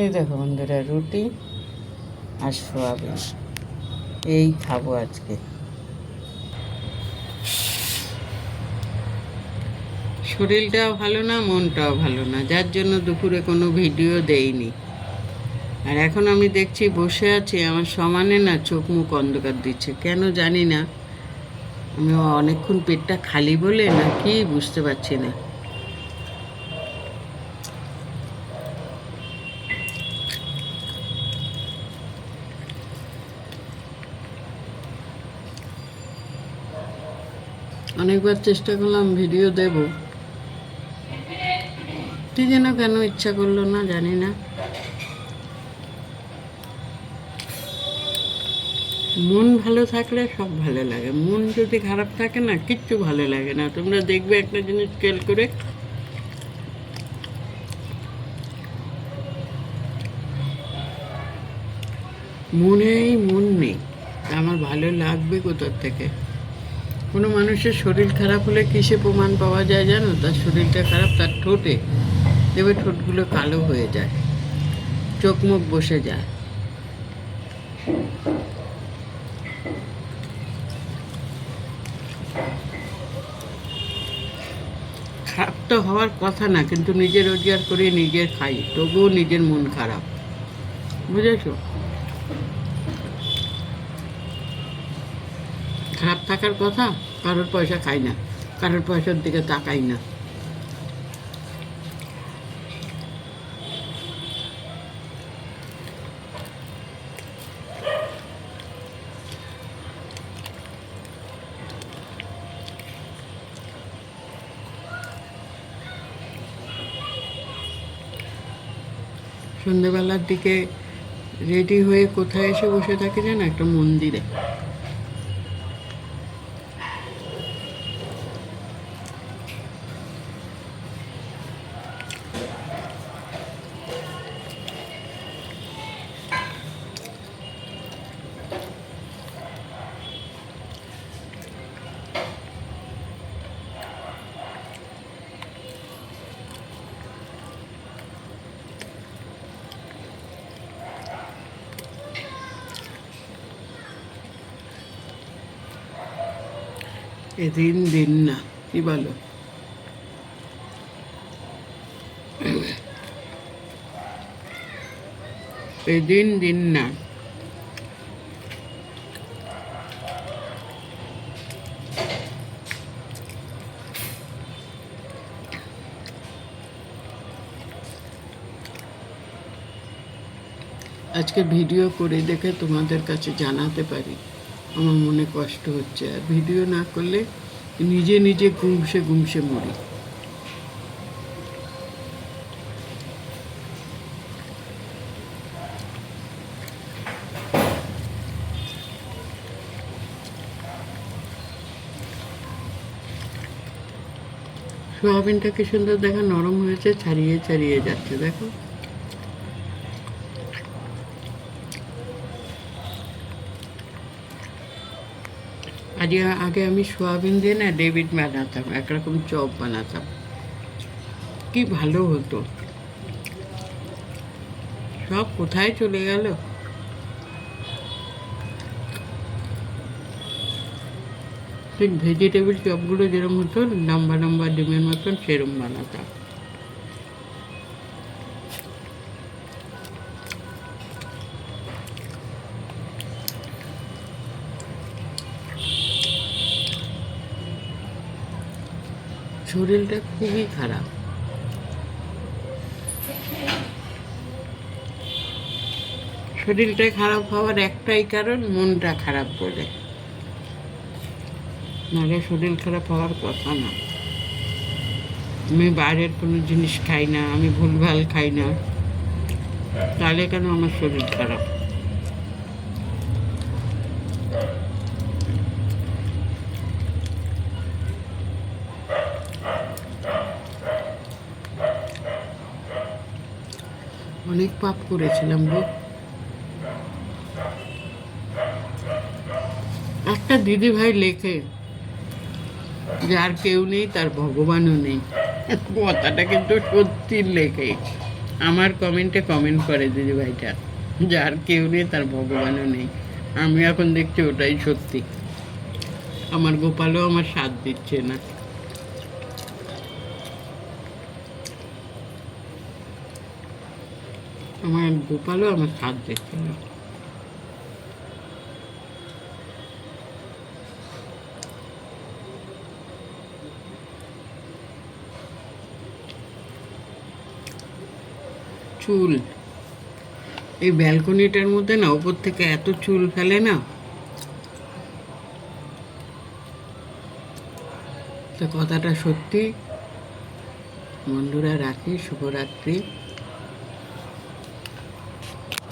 এই দেখো বন্ধুরা, রুটি আর সোয়াবিন। এই খাব আজকে। শরীরটাও ভালো না, মনটাও ভালো না। যার জন্য দুপুরে কোনো ভিডিও দেইনি। আর এখন আমি দেখছি বসে আছি, আমার সমানে না চোখ মুখ অন্ধকার দিচ্ছে। কেন জানি না, আমি অনেকক্ষণ পেটটা খালি বলে না কি বুঝতে পারছি না। অনেকবার চেষ্টা করলাম, ভিডিও দেব। কি যেন কেন ইচ্ছা করল না, জানি না। মন ভালো থাকলে সব ভালো লাগে। মন যদি খারাপ থাকে না, কিচ্ছু ভালো লাগে না। তোমরা দেখবে একটা জিনিস খেয়াল করে। মনেই মন নেই। আমার ভালো লাগবে কোথার থেকে? কোনো মানুষের শরীর খারাপ হলে কিসে প্রমাণ পাওয়া যায় জানো? তার শরীরটা খারাপ, তার ঠোঁটে দেবে ঠোঁটগুলো কালো হয়ে যায়, চোখ মুখ বসে যায়। খারাপ তো হওয়ার কথা না, কিন্তু নিজে রোজগার করে নিজে খাই, তবুও নিজের মন খারাপ। বুঝেছ? খারাপ থাকার কথা, কারোর পয়সা খাই না, কারোর পয়সার দিকে তাকাই না। সন্ধ্যেবেলার দিকে রেডি হয়ে কোথায় এসে বসে থাকি জানো একটা মন্দিরে। এ দিন না, কি বলো? এ দিন দিন না। আজকে ভিডিও করে দেখে তোমাদের কাছে জানাতে পারি। আমার মনে কষ্ট হচ্ছে আর ভিডিও না করলে নিজে নিজে ঘুমসে ঘুমসে মরি। সোয়াবিনটা কি সুন্দর দেখো নরম হয়েছে, ছাড়িয়ে ছাড়িয়ে যাচ্ছে, দেখো। আগে আগে আমি সোয়াবিন দিয়ে না ডেভিড বানাতাম, একরকম চপ বানাতাম। কি ভালো হতো। সব কোথায় চলে গেল? ঠিক ভেজিটেবিল চপগুলো যেরকম হতো, লম্বা লম্বা ডিমের মতন সেরম বানাতাম। শরীরটা খুবই খারাপ। শরীরটা খারাপ হওয়ার একটাই কারণ, মনটা খারাপ বলে। নাহলে শরীর খারাপ হওয়ার কথা না। আমি বাইরের কোনো জিনিস খাই না, আমি ভুলভাল খাই না। তাহলে কেন আমার শরীর খারাপ? অনেক পাপ করেছিলাম গো। একটা দিদি ভাই লেখে, যার কেউ নেই, তার ভগবানও নেই। কথাটা কিন্তু সত্যি লেখে। আমার কমেন্টে কমেন্ট করে দিদি ভাইটা যার কেউ নেই, তার ভগবানও নেই। আমি এখন দেখছি ওটাই সত্যি। আমার গোপালও আমার সাথ দিচ্ছে না। আমার গোপালও আমার দিচ্ছে না। চুল। এই ব্যালকনিটার মধ্যে না, ওপর থেকে এত চুল ফেলে না। তো কথাটা সত্যি। বন্ধুরা, রাখি, শুভরাত্রি।